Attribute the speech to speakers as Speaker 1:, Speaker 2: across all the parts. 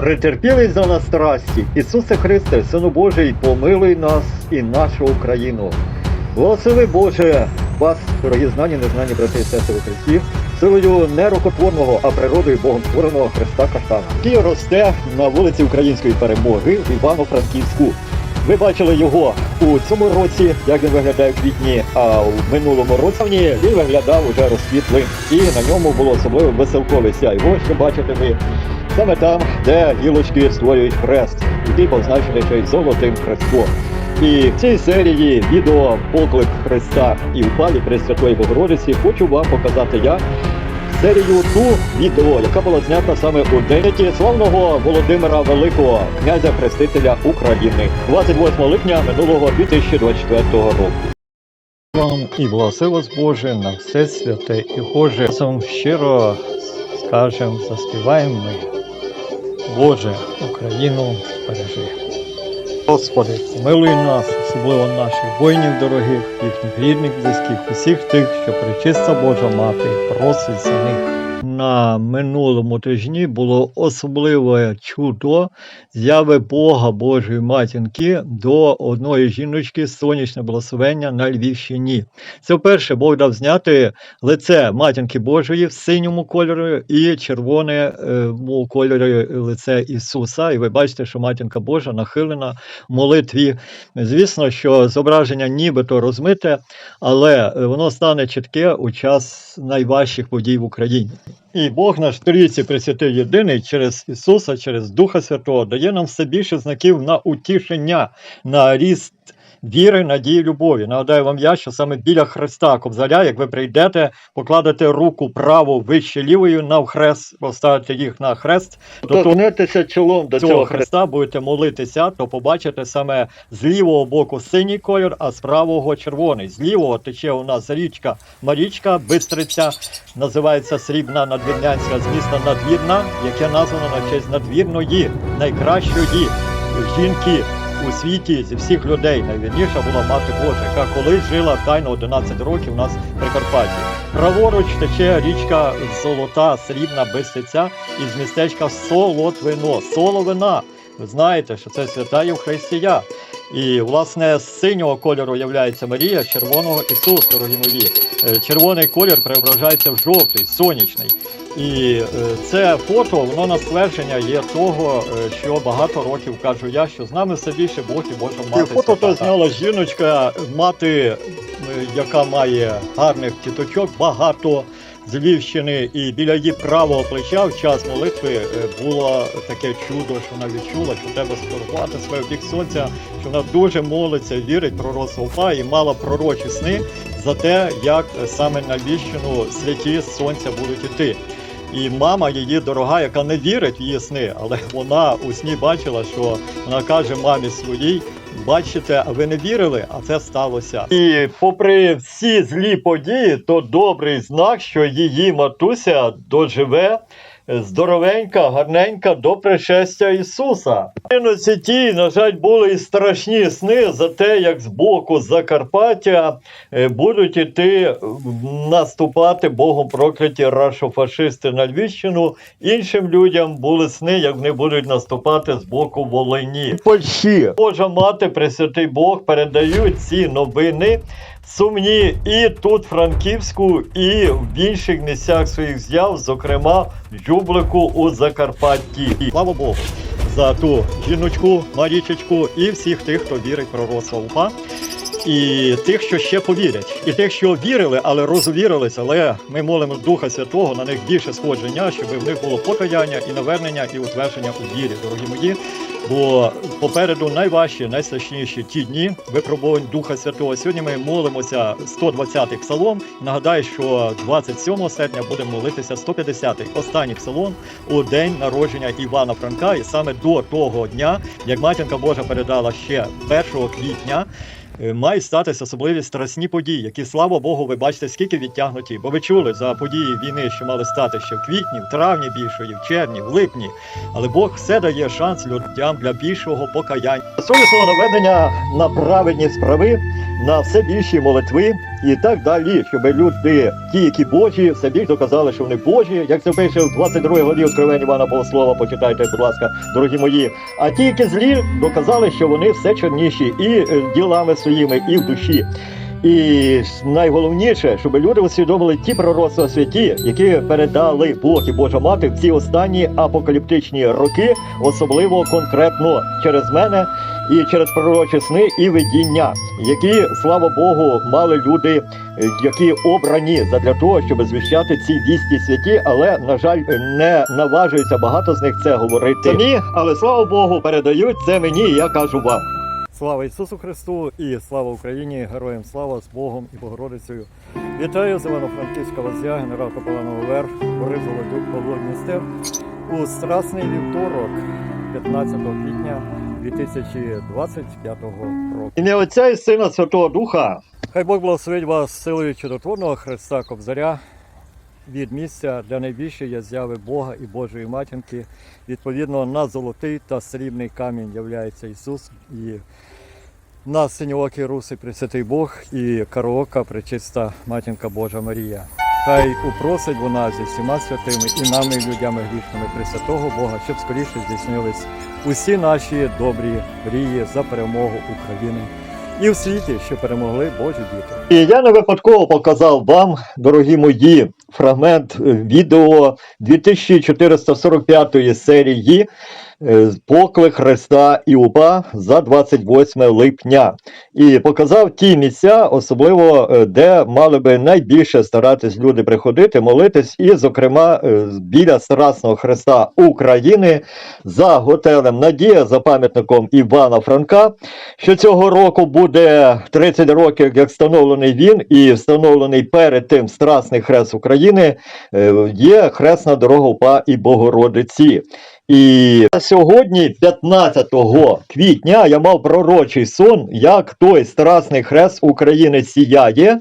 Speaker 1: Претерпілий за нас страсті, Ісусе Христе, Сину Божий, помилуй нас і нашу Україну. Благослови Боже вас, дорогі знані, незнані брати і сестри у Христі, силою не рукотворного, а природою Богом створеного Христа Каштана, який росте на вулиці Української перемоги в Івано-Франківську. Ви бачили його у цьому році, як він виглядає в квітні, а в минулому році він виглядав уже розквітлим. І на ньому було особливо веселкове сяйво, що бачите ви саме там, де гілочки створюють хрест, який позначений ще й золотим хрестом. І в цій серії відео Поклик Христа і упалі Пресвятої Богородиці хочу вам показати я серію ту відео, яка була знята саме у день славного Володимира Великого, князя Хрестителя України, 28 липня минулого 2024 року. Вам і благослови вас Боже на все святе і Боже. Разом щиро скажем, заспіваємо ми. Боже, Україну бережи. Господи, помилуй нас, особливо наших воїнів дорогих, їхніх рідних, близьких, усіх тих, що причиста Божа мати просить за них. На минулому тижні було особливе чудо зяви Бога Божої матінки до одної жіночки сонячне благословення на Львівщині. Це вперше Бог дав зняти лице матінки Божої в синьому кольорі і червоному кольорі лице Ісуса. І ви бачите, що матінка Божа нахилена в молитві. Звісно, що зображення нібито розмите, але воно стане чітке у час найважчих подій в Україні. І Бог наш Трійці Пресвятий Єдиний через Ісуса, через Духа Святого дає нам все більше знаків на утішення, на ріст. Віри, надії, любові. Нагадаю вам я, що саме біля Христа Кобзаря, як ви прийдете, покладете руку праву вище лівою на хрест, поставите їх на хрест, доторкнетеся чолом до цього хреста, будете молитися, то побачите саме з лівого боку синій кольор, а з правого червоний. З лівого тече у нас річка Марічка, Бистриця, називається Срібна Надвірнянська з міста Надвірна, яке названо на честь надвірної, найкращої жінки у світі зі всіх людей найвірніша була мати Божа, яка колись жила тайно 11 років у нас в Прикарпатті. Праворуч тече річка Золота, срібна бистиця із містечка Солотвино. Соловина. Ви знаєте, що це свята Євхаристія. І, власне, з синього кольору являється Марія, з червоного Ісус, дорогі мої. Е, Червоний колір преображається в жовтий, сонячний. І е, це фото, воно на ствердження є того, е, що багато років кажу я, що з нами все більше Бог і Божа мати. Фото то зняла жіночка, мати, е, яка має гарних тіточок, багато з Львівщини, і біля її правого плеча в час молитви було таке чудо, що вона відчула, що треба скорувати своє бік сонця, що вона дуже молиться, вірить пророцтво Упа і мала пророчі сни за те, як саме на Львівщину святі сонця будуть іти. І мама її дорога, яка не вірить в її сни, але вона у сні бачила, що вона каже мамі своїй: бачите, а ви не вірили, а це сталося. І попри всі злі події, то добрий знак, що її матуся доживе. Здоровенька, гарненька до пришестя Ісуса. Іноці ті, на жаль, були і страшні сни за те, як з боку Закарпаття е, будуть іти наступати Богом прокляті рашофашисти на Львівщину. Іншим людям були сни, як вони будуть наступати з боку Волині. Польщі. Божа мати, Пресвятий Бог передають ці новини. Сумні і тут, Франківську, і в інших місцях своїх з'яв, зокрема в Джублику у Закарпатті. Слава Богу за ту жіночку, Марічечку і всіх тих, хто вірить в пророцтво УПА. І тих, що ще повірять, і тих, що вірили, але розвірилися. Але ми молимо Духа Святого на них більше сходження, щоб в них було покаяння і навернення, і утвердження у вірі, дорогі мої. Бо попереду найважчі, найстрашніші ті дні випробувань Духа Святого. Сьогодні ми молимося 120-й псалом. Нагадаю, що 27 серпня будемо молитися 150-й останній псалом у день народження Івана Франка. І саме до того дня, як матінка Божа передала ще 1 квітня. Е, Мають статися особливі страсні події, які, слава Богу, ви бачите, скільки відтягнуті. Бо ви чули за події війни, що мали стати ще в квітні, в травні більшої, в червні, в липні. Але Бог все дає шанс людям для більшого покаяння. Своє слово наведення на праведні справи, на все більші молитви і так далі, щоб люди, ті, які Божі, більш доказали, що вони Божі, як це пише в 22 главі Откровення Івана Богослова, почитайте, будь ласка, дорогі мої. А ті, які злі, доказали, що вони все чорніші і е, ділами своїми, і в душі. І найголовніше, щоб люди усвідомили ті пророцтва святі, які передали Бог і Божа мати в ці останні апокаліптичні роки, особливо конкретно через мене і через пророчі сни і видіння, які, слава Богу, мали люди, які обрані задля того, щоб звіщати ці вісті святі, але на жаль, не наважується багато з них це говорити. Самі, але слава Богу, передають це мені. Я кажу вам.
Speaker 2: Слава Ісусу Христу і слава Україні! Героям слава з Богом і Богородицею! Вітаю з Івано-Франківська Лазя, генерал Капелан ОВР, Борис Володюк, Павло Дністер у страсний вівторок, 15 квітня 2025 року.
Speaker 1: Ім'я Отця і Сина Святого Духа.
Speaker 2: Хай Бог благословить вас силою чудотворного Христа Кобзаря від місця для найбільшої зяви Бога і Божої матінки. Відповідно, на золотий та срібний камінь являється Ісус і на синьоокий русий Пресвятий Бог і кароока пречиста матінка Божа Марія. Хай упросить вона зі всіма святими і нами, людями грішними Пресвятого Бога, щоб скоріше здійснились усі наші добрі мрії за перемогу України і в світі, що перемогли Божі діти.
Speaker 1: І я не випадково показав вам, дорогі мої, фрагмент е, відео 2445 серії е, Поклик Христа УПА за 28 липня. І показав ті місця, особливо е, де мали би найбільше старатись люди приходити, молитись, і, зокрема, біля Страсного Христа України за готелем Надія, за пам'ятником Івана Франка, що цього року буде 30 років, як встановлений він, і встановлений перед тим Страсний Хрест України, е, є хресна дорога УПА і Богородиці. І сьогодні, 15 квітня, я мав пророчий сон, як той страсний хрест України сіяє,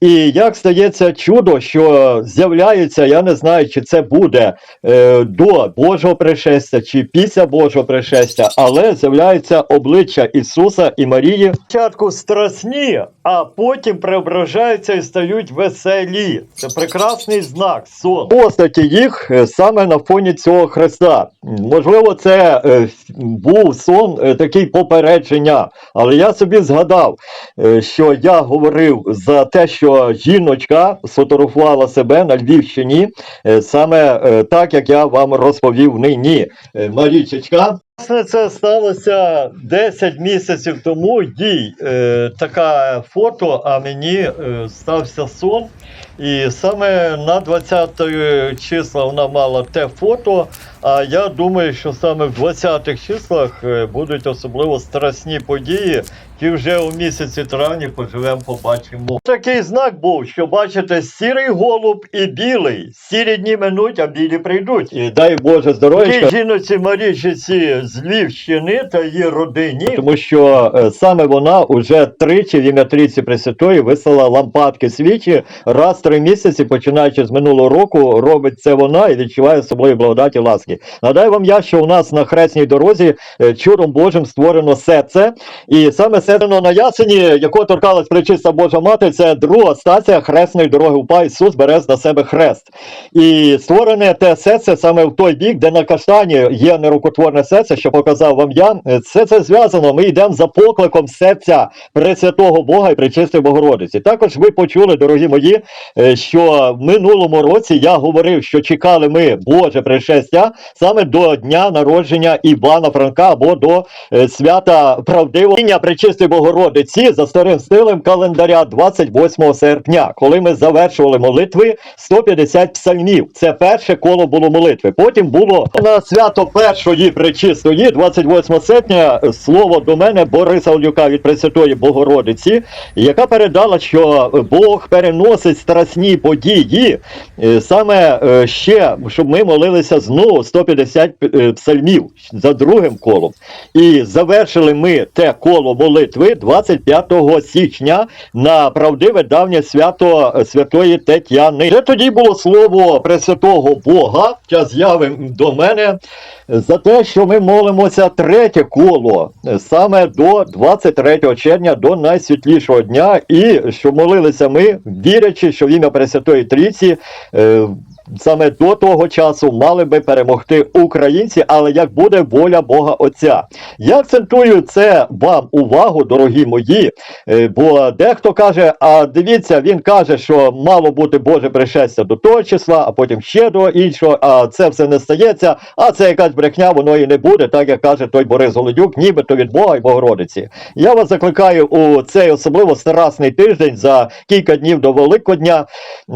Speaker 1: і як стається чудо, що з'являється, я не знаю, чи це буде е, до Божого пришестя, чи після Божого пришестя, але з'являється обличчя Ісуса і Марії. Спочатку страсні, а потім преображаються і стають веселі. Це прекрасний знак. Сон. Постаті їх е, саме на фоні цього хреста. Можливо, це е, був сон е, такий попередження, але я собі згадав, е, що я говорив за те, що жіночка сфотографувала себе на Львівщині, саме так, як я вам розповів нині. Марічечка. Власне, це сталося 10 місяців тому. Їй е, таке фото, а мені е, стався сон. І саме на 20 числа вона мала те фото. А я думаю, що саме в 20-х числах е, будуть особливо страсні події. Ті вже у місяці травні поживемо, побачимо. Такий знак був, що бачите, сірий голуб і білий. Сірі дні минуть, а білі прийдуть. І дай Боже здоров'я. Жіноці Марічиці з Львівщини та її родині, тому що е, саме вона уже тричі в ім'я Трійці Пресвятої вислала лампадки свічі. Раз три місяці, починаючи з минулого року, робить це вона і відчуває особливі благодаті ласки. Нагадаю вам я, що у нас на хресній дорозі е, чудом Божим створено серце, і саме серце на ясені, якого торкалась причиста Божа мати, це друга стація хресної дороги УПА Ісус бере на себе хрест. І створене те серце саме в той бік, де на каштані є нерукотворне серце, що показав вам я. Е, Все це зв'язано. Ми йдемо за покликом серця Пресвятого Бога і Пречистої Богородиці. Також ви почули, дорогі мої, що в минулому році я говорив, що чекали ми Боже пришестя саме до дня народження Івана Франка або до е, свята правдивого Пречистої Богородиці за старим стилем календаря 28 серпня, коли ми завершували молитви 150 псальмів. Це перше коло було молитви. Потім було на свято першої пречистої, 28 серпня, слово до мене Бориса Олюка від Пресвятої Богородиці, яка передала, що Бог переносить будуть страсні події, е, саме е, ще, щоб ми молилися знову 150 е, псальмів за другим колом. І завершили ми те коло молитви 25 січня на правдиве давнє свято Святої Тетяни. Де тоді було слово Пресвятого Бога, час з'яви до мене, за те, що ми молимося третє коло, саме до 23 червня, до найсвітлішого дня, і що молилися ми, вірячи, що ім'я Пресвятої Трійці. Саме до того часу мали би перемогти українці, але як буде воля Бога Отця. Я акцентую це вам увагу, дорогі мої, е, бо дехто каже: а дивіться, він каже, що мало бути Боже пришестя до того числа, а потім ще до іншого, а це все не стається, а це якась брехня, воно і не буде, так як каже той Борис Голодюк, нібито від Бога і Богородиці. Я вас закликаю у цей особливо страсний тиждень за кілька днів до Великодня,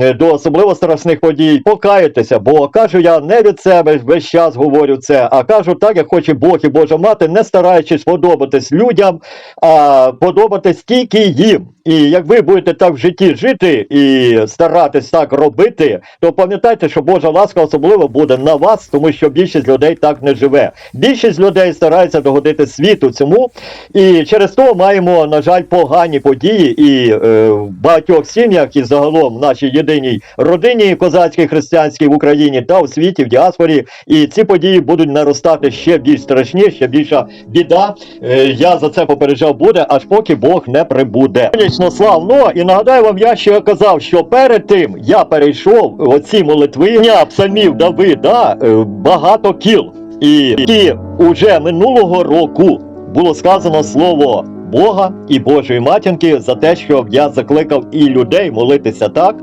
Speaker 1: е, до особливо страшних подій, покаятися, бо кажу я не від себе весь час говорю це, а кажу так, як хоче Бог і Божа мати, не стараючись подобатись людям, а подобатись тільки їм. І як ви будете так в житті жити і старатись так робити, то пам'ятайте, що Божа ласка особливо буде на вас, тому що більшість людей так не живе. Більшість людей старається догодити світу цьому, і через то маємо, на жаль, погані події і е, в багатьох сім'ях, і загалом в нашій єдиній родині козацькій християнській в Україні та у світі, в діаспорі. І ці події будуть наростати ще більш страшні, ще більша біда. Е, я за це попереджав буде, аж поки Бог не прибуде. Сонячно славно, і нагадаю вам, я ще казав, що перед тим я перейшов оці молитви псалмів Давида е, багато кіл. І, і уже минулого року було сказано слово Бога і Божої матінки за те, що я закликав і людей молитися так,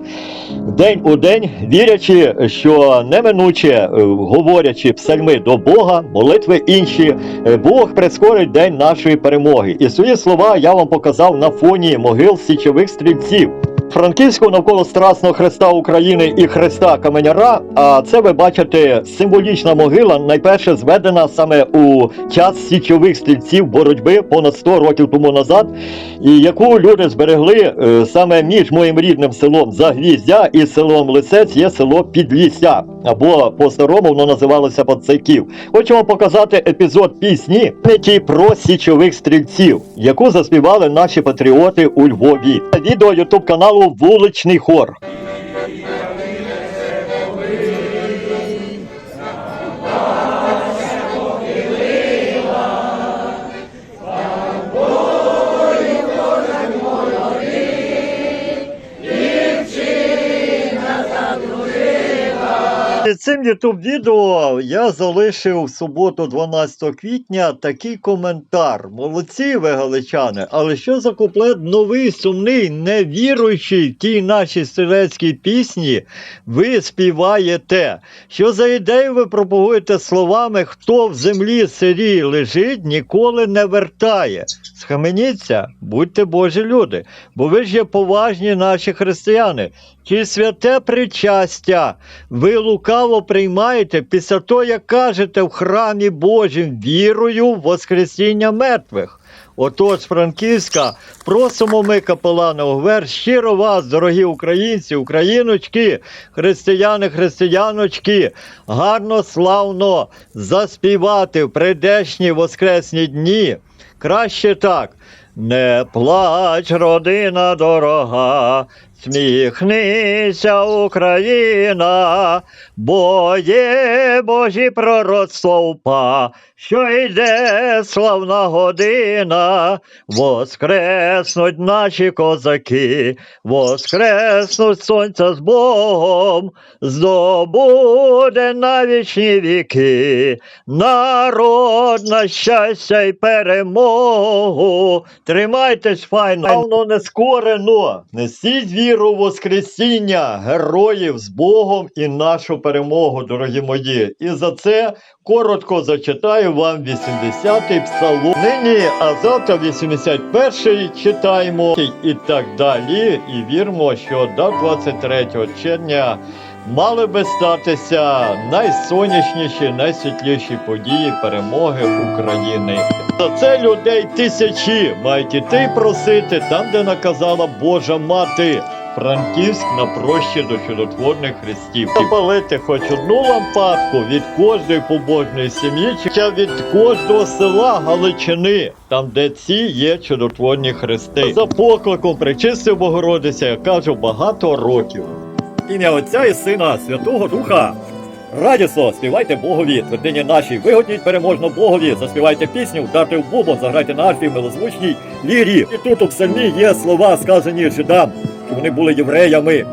Speaker 1: день у день, вірячи, що неминуче е, говорячи псальми до Бога, молитви інші, е, Бог прискорить день нашої перемоги. І свої слова я вам показав на фоні могил січових стрільців. Франківського навколо Страсного Христа України і Христа Каменяра. А це ви бачите символічна могила, найперше зведена саме у час січових стрільців боротьби понад 100 років тому назад, і яку люди зберегли е, саме між моїм рідним селом Загвіздя і селом Лисець є село Підлісся, або по-старому воно називалося Пацайків. Хочу вам показати епізод пісні «Пам'яті про січових стрільців, яку заспівали наші патріоти у Львові. Відео ютуб каналу Вуличний хор. Під цим youtube відео я залишив в суботу 12 квітня такий коментар. Молодці ви галичани, але що за куплет новий, сумний, невіруючий тій нашій стрілецькій пісні ви співаєте? Що за ідею ви пропагуєте словами, хто в землі сирій лежить, ніколи не вертає? Схаменіться, будьте Божі люди, бо ви ж є поважні наші християни. Чи святе причастя ви лукаво приймаєте після того, як кажете в храмі Божім вірою в Воскресіння мертвих? Отож, Франківська, просимо ми, капелана Огвер, щиро вас, дорогі українці, україночки, християни, християночки, гарно, славно заспівати в прийдешні воскресні дні. Краще так. Не плач, родина дорога, сміхнися, Україна, бо є Божі пророцтво упа, що йде славна година, воскреснуть наші козаки, воскреснуть сонця з Богом, здобуде на вічні віки, народ на щастя й перемогу. Тримайтесь файно, не скорено. Несіть віру в Воскресіння героїв з Богом і нашу перемогу, дорогі мої. І за це коротко зачитаю вам 80-й псалом. Нині, а завтра 81-й читаємо і так далі. І віримо, що до 23 червня мали би статися найсонячніші, найсвітліші події перемоги України. За це людей тисячі мають іти просити там, де наказала Божа мати.
Speaker 3: Франківськ на прощі до чудотворних хрестів. Запалити хоч одну лампадку від кожної побожної сім'ї, чи від кожного села Галичини, там де ці є чудотворні хрести. За покликом Пречистої Богородиця, я кажу, багато років.
Speaker 1: Ім'я Отця і Сина, Святого Духа. Радісно співайте Богові, твердині нашій, вигодніть переможно Богові, заспівайте пісню, вдарте в бубон, заграйте на арфі милозвучній лірі. І тут у псальмі є слова, сказані жидам, вони були євреями,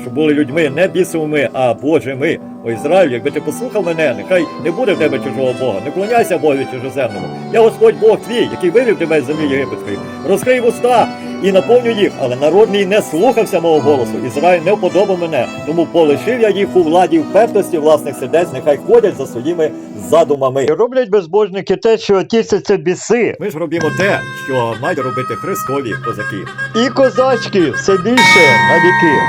Speaker 1: що були людьми не бісовими, а Божими. О Ізраїль, якби ти послухав мене, нехай не буде в тебе чужого Бога, не клоняйся Богові чужоземному. Я Господь Бог твій, який вивів тебе з землі єгипетської. Розкрий вуста і наповню їх, але народ мій не слухався мого голосу. Ізраїль не вподобав мене, тому полишив я їх у владі впертості власних сердець, нехай ходять за своїми задумами.
Speaker 3: І роблять безбожники те, що тісяться біси.
Speaker 1: Ми ж робимо те, що мають робити христові козаки.
Speaker 3: І козачки все більше на віки.